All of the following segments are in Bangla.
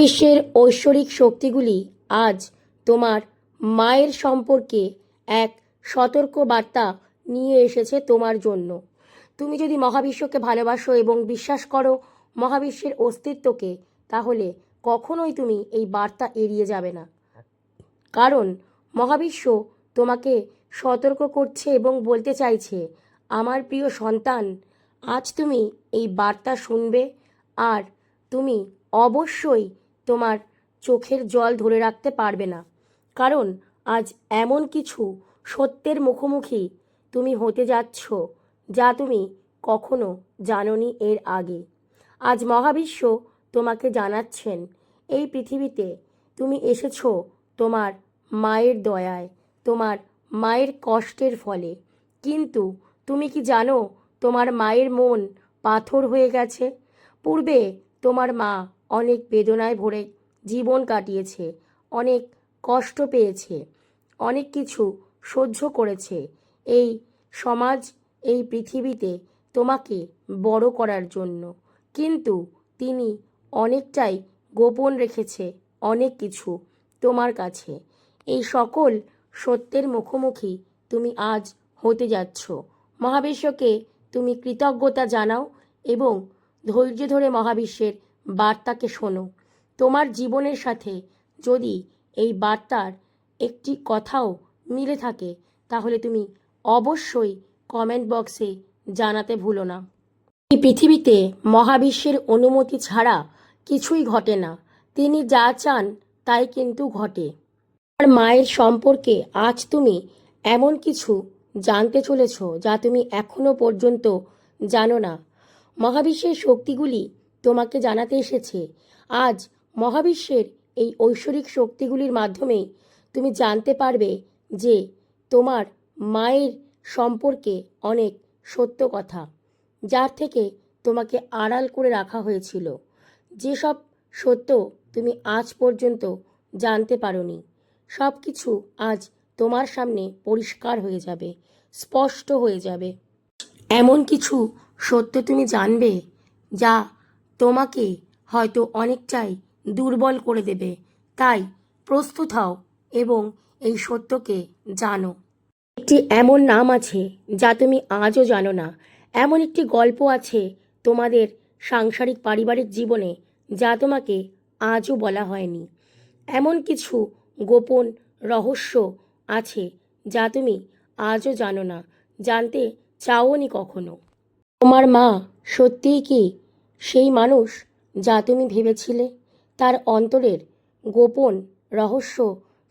বিশ্বের ঐশ্বরিক শক্তিগুলি আজ তোমার মায়ের সম্পর্কে এক সতর্ক বার্তা নিয়ে এসেছে তোমার জন্য। তুমি যদি মহাবিশ্বকে ভালোবাসো এবং বিশ্বাস করো মহাবিশ্বের অস্তিত্বকে, তাহলে কখনোই তুমি এই বার্তা এড়িয়ে যাবে না। কারণ মহাবিশ্ব তোমাকে সতর্ক করছে এবং বলতে চাইছে, আমার প্রিয় সন্তান, আজ তুমি এই বার্তা শুনবে আর তুমি অবশ্যই তোমার চোখের জল ধরে রাখতে পারবে না। কারণ আজ এমন কিছু সত্যের মুখোমুখি তুমি হতে যাচ্ছ যা তুমি কখনো জানোনি এর আগে। আজ মহাবিশ্ব তোমাকে জানাচ্ছেন, এই পৃথিবীতে তুমি এসেছ তোমার মায়ের দয়ায়, তোমার মায়ের কষ্টের ফলে। কিন্তু তুমি কি জানো তোমার মায়ের মন পাথর হয়ে গেছে? পূর্বে তোমার মা অনেক বেদনায় ভরে জীবন কাটিয়েছে, অনেক কষ্ট পেয়েছে, অনেক কিছু সহ্য করেছে। এই সমাজ, এই পৃথিবীতে তোমাকে বড় করার জন্য। কিন্তু তিনি অনেকটাই গোপন রেখেছে অনেক কিছু তোমার কাছে। এই সকল সত্যের মুখোমুখি তুমি আজ হতে যাচ্ছ। মহাবিশ্বকে তুমি কৃতজ্ঞতা জানাও এবং ধৈর্য ধরে মহাবিশ্বের বার্তাকে শোনো। তোমার জীবনের সাথে যদি এই বার্তার একটি কথাও মিলে থাকে, তাহলে তুমি অবশ্যই কমেন্ট বক্সে জানাতে ভুলো না। এই পৃথিবীতে মহাবিশ্বের অনুমতি ছাড়া কিছুই ঘটে না। তিনি যা চান, তাই কিন্তু ঘটে। আর মায়ের সম্পর্কে আজ তুমি এমন কিছু জানতে চলেছ, যা তুমি এখনও পর্যন্ত জানো না। মহাবিশ্বের শক্তিগুলি তোমাকে জানাতে এসেছে। আজ মহাবিশ্বের এই ঐশ্বরিক শক্তিগুলির মাধ্যমেই তুমি জানতে পারবে যে তোমার মায়ের সম্পর্কে অনেক সত্য কথা, যার থেকে তোমাকে আড়াল করে রাখা হয়েছিল। যেসব সত্য তুমি আজ পর্যন্ত জানতে পারোনি সব কিছু আজ তোমার সামনে পরিষ্কার হয়ে যাবে, স্পষ্ট হয়ে যাবে। এমন কিছু সত্য তুমি জানবে, যা তোমাকে হয়তো অনেকটাই দুর্বল করে দেবে। তাই প্রস্তুত হও এবং এই সত্যকে জানো। একটি এমন নাম আছে যা তুমি আজও জানো না। এমন একটি গল্প আছে তোমাদের সাংসারিক পারিবারিক জীবনে যা তোমাকে আজও বলা হয়নি। এমন কিছু গোপন রহস্য আছে যা তুমি আজও জানো না, জানতে চাওনি কখনো। তোমার মা সত্যিই কি সেই মানুষ যা তুমি ভেবেছিলে, তার অন্তরের গোপন রহস্য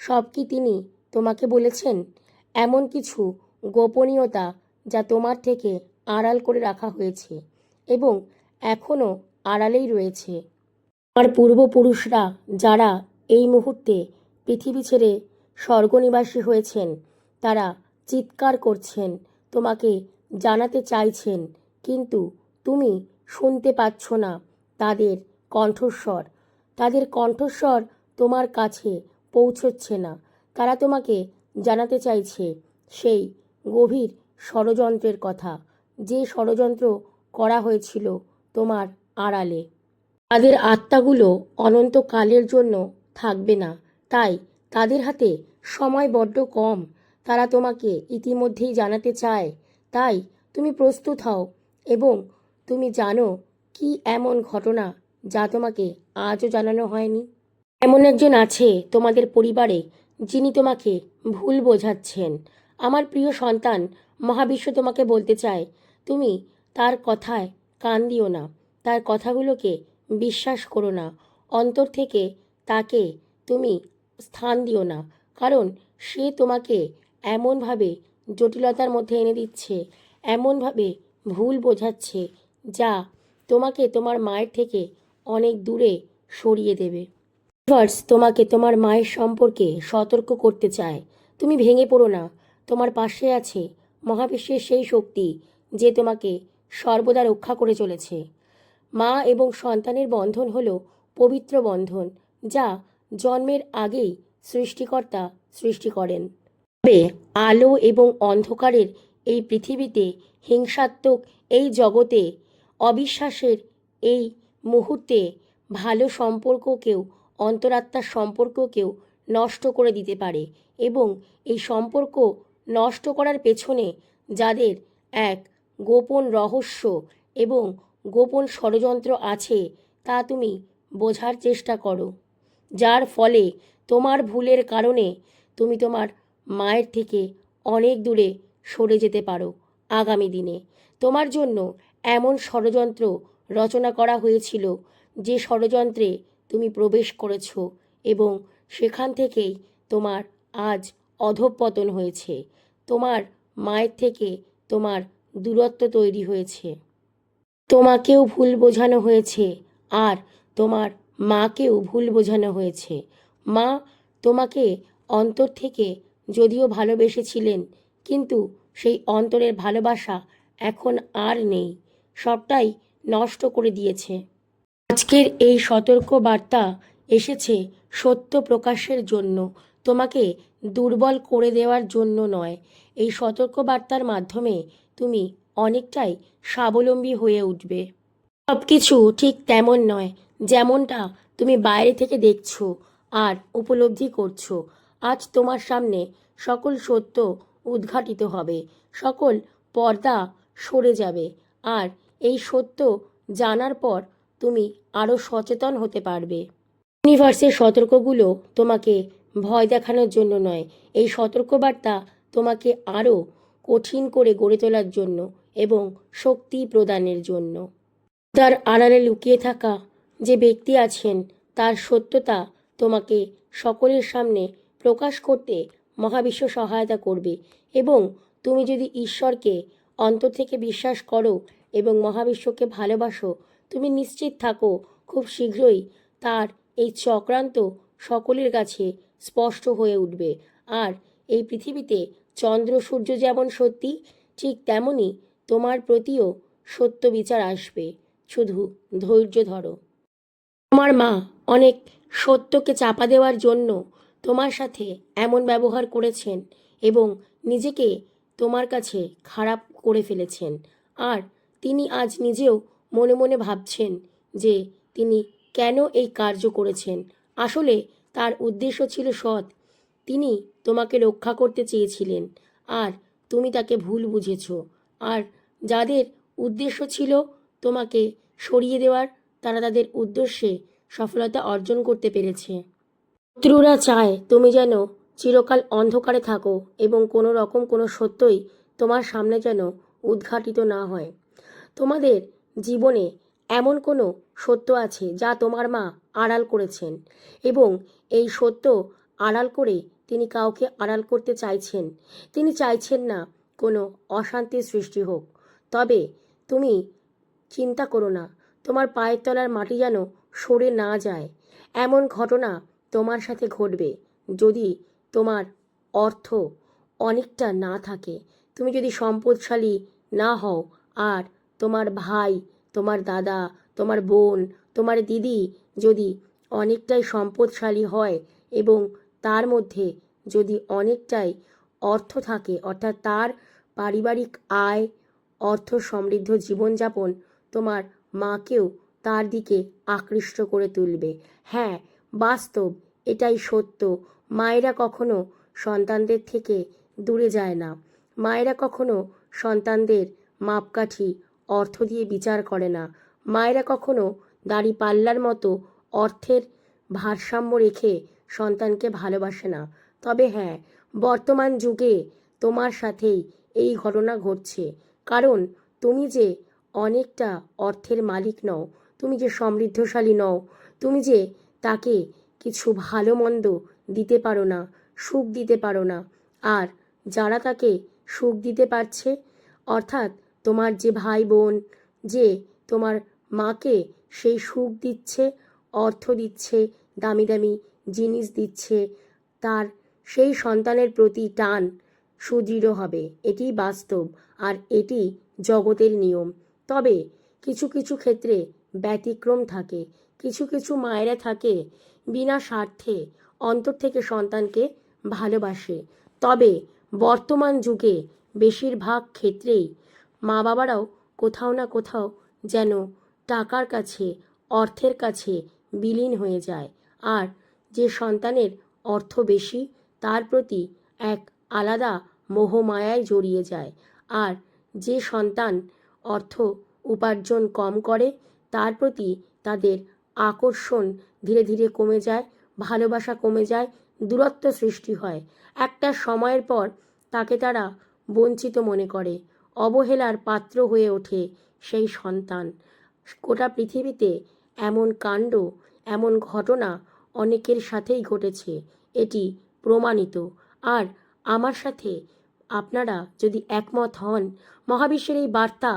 সব কি তিনি তোমাকে বলেছেন? এমন কিছু গোপনীয়তা যা তোমার থেকে আড়াল করে রাখা হয়েছে এবং এখনও আড়ালেই রয়েছে। আমার পূর্বপুরুষরা যারা এই মুহূর্তে পৃথিবী ছেড়ে স্বর্গনিবাসী হয়েছেন, তারা চিৎকার করছেন, তোমাকে জানাতে চাইছেন, কিন্তু তুমি শুনতে পাচ্ছ না তাদের কণ্ঠস্বর। তাদের কণ্ঠস্বর তোমার কাছে পৌঁছচ্ছে না। তারা তোমাকে জানাতে চাইছে সেই গভীর ষড়যন্ত্রের কথা। যে ষড়যন্ত্র করা হয়েছিল তোমার আড়ালে। তাদের আত্মাগুলো অনন্তকালের জন্য থাকবে না। তাই তাদের হাতে সময় বড্ড কম। তারা তোমাকে ইতিমধ্যেই জানাতে চায়। তাই তুমি প্রস্তুত হও এবং তুমি জানো কি এমন ঘটনা যা তোমাকে আজও জানানো হয়নি? এমন একজন আছে তোমাদের পরিবারে যিনি তোমাকে ভুল বোঝাচ্ছেন। আমার প্রিয় সন্তান, মহাবিশ্ব তোমাকে বলতে চায়, তুমি তার কথায় কান দিও না, তার কথাগুলোকে বিশ্বাস করো না, অন্তর থেকে তাকে তুমি স্থান দিও না, কারণ সে তোমাকে এমনভাবে জটিলতার মধ্যে এনে দিচ্ছে, এমনভাবে ভুল বোঝাচ্ছে যা তোমাকে তোমার মায়ের থেকে অনেক দূরে সরিয়ে দেবে। ইউনিভার্স তোমাকে তোমার মায়ের সম্পর্কে সতর্ক করতে চায়। তুমি ভেঙে পড়ো না। তোমার পাশে আছে মহাবিশ্বের সেই শক্তি যে তোমাকে সর্বদা রক্ষা করে চলেছে। মা এবং সন্তানের বন্ধন হলো পবিত্র বন্ধন, যা জন্মের আগেই সৃষ্টিকর্তা সৃষ্টি করেন। তবে আলো এবং অন্ধকারের এই পৃথিবীতে হিংসাত্মক এই জগতে অবিশ্বাসের এই মুহূর্তে ভালো সম্পর্ককেও, অন্তরাত্মার সম্পর্ককেও নষ্ট করে দিতে পারে এবং এই সম্পর্ক নষ্ট করার পেছনে যাদের এক গোপন রহস্য এবং গোপন ষড়যন্ত্র আছে, তা তুমি বোঝার চেষ্টা করো। যার ফলে তোমার ভুলের কারণে তুমি তোমার মায়ের থেকে অনেক দূরে সরে যেতে পারো আগামী দিনে। তোমার জন্য এমন ষড়যন্ত্র রচনা করা হয়েছিল যে ষড়যন্ত্রে তুমি প্রবেশ করেছ এবং সেখান থেকেই তোমার আজ অধঃপতন হয়েছে। তোমার মায়ের থেকে তোমার দূরত্ব তৈরি হয়েছে। তোমাকেও ভুল বোঝানো হয়েছে আর তোমার মাকেও ভুল বোঝানো হয়েছে। মা তোমাকে অন্তর থেকে যদিও ভালোবেসেছিলেন, কিন্তু সেই অন্তরের ভালোবাসা এখন আর নেই। সবটাই নষ্ট করে দিয়েছে। আজকের এই সতর্ক বার্তা এসেছে সত্য প্রকাশের জন্য, তোমাকে দুর্বল করে দেওয়ার জন্য নয়। এই সতর্ক বার্তার মাধ্যমে তুমি অনেকটাই স্বাবলম্বী হয়ে উঠবে। সব কিছু ঠিক তেমন নয়, যেমনটা তুমি বাইরে থেকে দেখছ আর উপলব্ধি করছ। আজ তোমার সামনে সকল সত্য উদ্ঘাটিত হবে, সকল পর্দা সরে যাবে আর এই সত্য জানার পর তুমি আরও সচেতন হতে পারবে। ইউনিভার্সের সতর্কগুলো তোমাকে ভয় দেখানোর জন্য নয়, এই সতর্কবার্তা তোমাকে আরও কঠিন করে গড়ে তোলার জন্য এবং শক্তি প্রদানের জন্য। তার আড়ালে লুকিয়ে থাকা যে ব্যক্তি আছেন, তার সত্যতা তোমাকে সকলের সামনে প্রকাশ করতে মহাবিশ্ব সহায়তা করবে এবং তুমি যদি ঈশ্বরকে অন্তর থেকে বিশ্বাস করো এবং মহাবিশ্বকে ভালোবাসো। তুমি নিশ্চিত থাকো খুব শীঘ্রই তার এই চক্রান্ত সকলের কাছে স্পষ্ট হয়ে উঠবে। আর এই পৃথিবীতে চন্দ্র সূর্য যেমন সত্যি, ঠিক তেমনই তোমার প্রতিও সত্য বিচার আসবে। শুধু ধৈর্য ধরো। তোমার মা অনেক সত্যকে চাপা দেওয়ার জন্য তোমার সাথে এমন ব্যবহার করেছেন এবং নিজেকে তোমার কাছে খারাপ করে ফেলেছেন। আর তিনি আজ নিজেও মনে মনে ভাবছেন যে তিনি কেন এই কার্য করেছেন। আসলে তার উদ্দেশ্য ছিল সৎ। তিনি তোমাকে রক্ষা করতে চেয়েছিলেন আর তুমি তাকে ভুল বুঝেছ। আর যাদের উদ্দেশ্য ছিল তোমাকে সরিয়ে দেওয়ার, তারা তাদের উদ্দেশ্যে সফলতা অর্জন করতে পেরেছে। শত্রুরা চায় তুমি যেন চিরকাল অন্ধকারে থাকো এবং কোনো রকম কোনো সত্যই তোমার সামনে যেন উদ্ঘাটিত না হয়। তোমাদের জীবনে এমন কোনো সত্য আছে যা তোমার মা আড়াল করেছেন এবং এই সত্য আড়াল করে তিনি কাউকে আড়াল করতে চাইছেন? তিনি চাইছেন না কোনো অশান্তির সৃষ্টি হোক। তবে তুমি চিন্তা করো না, তোমার পায়ের তলার মাটি যেন সরে না যায়। এমন ঘটনা তোমার সাথে ঘটবে যদি তোমার অর্থ অনেকটা না থাকে। তুমি যদি সম্পদশালী না হও আর তোমার ভাই, তোমার দাদা, তোমার বোন, তোমার দিদি যদি অনেকটাই সম্পদশালী হয় এবং তার মধ্যে যদি অনেকটাই অর্থ থাকে, অর্থাৎ তার পারিবারিক আয়, অর্থ সমৃদ্ধ জীবনযাপন তোমার মাকেও তার দিকে আকৃষ্ট করে তুলবে। হ্যাঁ বাস্তব, এটাই সত্য। মায়েরা কখনো সন্তানদের থেকে দূরে যায় না। মায়েরা কখনো সন্তানদের মাপকাঠি অর্থ দিয়ে বিচার করে না। মায়েরা কখনো দাড়ি পাল্লার মতো অর্থের ভারসাম্য রেখে সন্তানকে ভালোবাসে না। তবে হ্যাঁ বর্তমান যুগে তোমার সাথেই এই ঘটনা ঘটছে। কারণ তুমি যে অনেকটা অর্থের মালিক নও, তুমি যে সমৃদ্ধশালী নও, তুমি যে তাকে কিছু ভালো মন্দ দিতে পারো না, সুখ দিতে পারো না, আর যারা তাকে সুখ দিতে পারছে, অর্থাৎ তোমার যে ভাই বোন যে তোমার মাকে সেই সুখ দিচ্ছে, অর্থ দিচ্ছে, দামি দামি জিনিস দিচ্ছে, তার সেই সন্তানের প্রতি টান সুদৃঢ় হবে। এটি বাস্তব আর এটি জগতের নিয়ম। তবে কিছু কিছু ক্ষেত্রে ব্যতিক্রম থাকে, কিছু কিছু মায়েরা থাকে বিনা স্বার্থে অন্তর থেকে সন্তানকে ভালোবাসে। তবে বর্তমান যুগে বেশিরভাগ ক্ষেত্রেই মা বাবারাও কোথাও না কোথাও যেন টাকার কাছে, অর্থের কাছে বিলীন হয়ে যায়। আর যে সন্তানের অর্থ বেশি, তার প্রতি এক আলাদা মোহমায়ায় জড়িয়ে যায়। আর যে সন্তান অর্থ উপার্জন কম করে, তার প্রতি তাদের আকর্ষণ ধীরে ধীরে কমে যায়, ভালোবাসা কমে যায়, দূরত্ব সৃষ্টি হয়। একটা সময়ের পর তাকে তারা বঞ্চিত মনে করে। অবহেলার পাত্র হয়ে ওঠে সেই সন্তান। গোটা পৃথিবীতে এমন কাণ্ড, এমন ঘটনা অনেকের সাথেই ঘটেছে, এটি প্রমাণিত। আর আমার সাথে আপনারা যদি একমত হন, মহাবিশ্বের এই বার্তা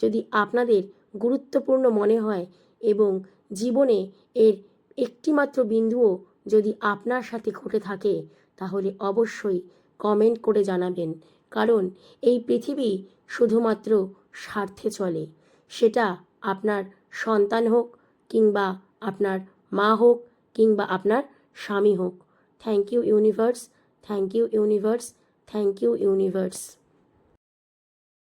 যদি আপনাদের গুরুত্বপূর্ণ মনে হয় এবং জীবনে এর একটিমাত্র বিন্দুও যদি আপনার সাথে ঘটে থাকে, তাহলে অবশ্যই কমেন্ট করে জানাবেন। কারণ এই পৃথিবী শুধুমাত্র স্বার্থে চলে। সেটা আপনার সন্তান হোক কিংবা আপনার মা হোক কিংবা আপনার স্বামী হোক। Thank you universe, thank you universe, thank you universe.